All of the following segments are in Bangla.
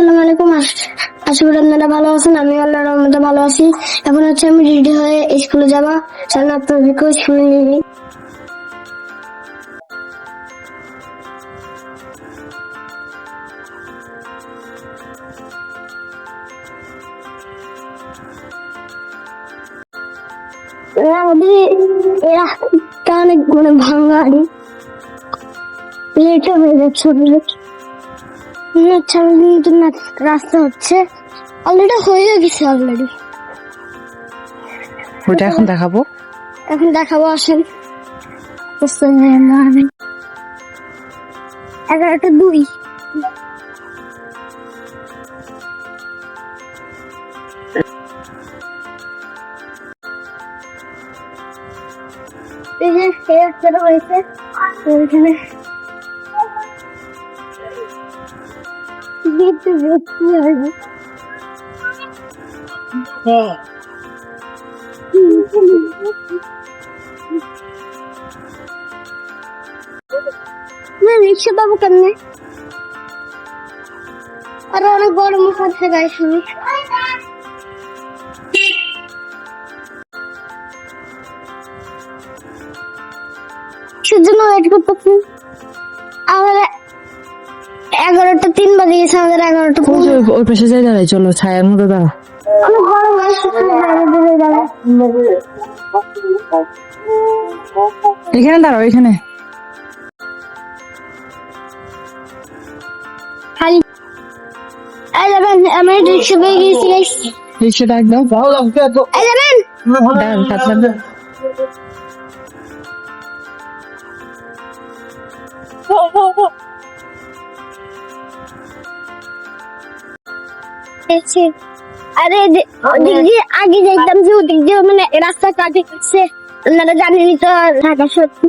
আসসালামু আলাইকুম। আশ- করি আপনারা ভালো আছেন আমি আল্লাহর রহমতে ভালো আছি। এখন হচ্ছে আমি রেডি হয়ে স্কুলে যাবা। আপনাদেরকেও শুনে নিবি অনেক মানে ভাঙাড়ি। লেটে হয়ে যাচ্ছে নতুন রাস্তা হচ্ছে অলরেডি হয়ে গেছে অলরেডি ওইটা এখন দেখাবো? এখন দেখাবো আসেন। এগারোটা দুই। এই যে হয়েছে দেখতে দেখতে হবে না, রিক্সা পাবো কেমনে? আর অনেক বড় মুখ আছে গায়ে শুনি। সেজন্য ওয়েট করতেছি। এগারোটা তিন বাজে গেছে আমাদের এগারোটা ওই পাশে যাই দাঁড়াই চলো ছায়ার মধ্যে দাঁড়া। অনেক এখানে দাঁড়াও এখানে। আমি রিক্সা পেয়ে গেছি রিক্সাটা একদম দাঁড়ান আরে ওদিক আগে যাইতাম যে ওদিক দিয়ে মানে রাস্তা কাটে গেছে আপনারা জানেনই তো, ঢাকা সত্যি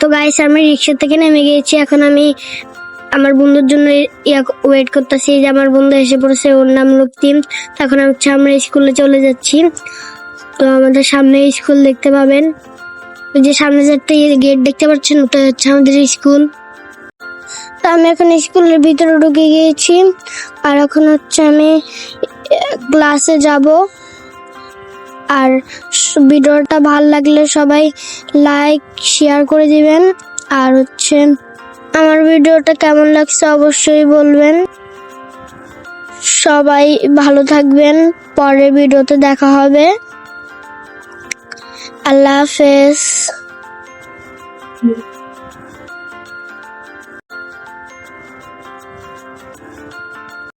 তো গাইস আমি রিক্সা থেকে নেমে গিয়েছি। এখন আমি আমার বন্ধুর জন্য ইয়া ওয়েট করতেছি। যে আমার বন্ধু এসে পড়েছে, ওর নাম রক্তিম তখন হচ্ছে আমরা স্কুলে চলে যাচ্ছি। তো আমাদের সামনে স্কুল দেখতে পাবেন। ওই যে সামনে একটা গেট দেখতে পাচ্ছেন, ওটা হচ্ছে আমাদের স্কুল আমি এখন স্কুলের ভিতরে ঢুকে গিয়েছি। আর এখন হচ্ছে আমি ক্লাসে যাব। আর ভিডিওটা ভালো লাগলে সবাই লাইক শেয়ার করে দিবেন। আর হচ্ছে, আমার ভিডিওটা কেমন লাগছে অবশ্যই বলবেন। সবাই ভালো থাকবেন, পরের ভিডিওতে দেখা হবে। আল্লাহ হাফেজ।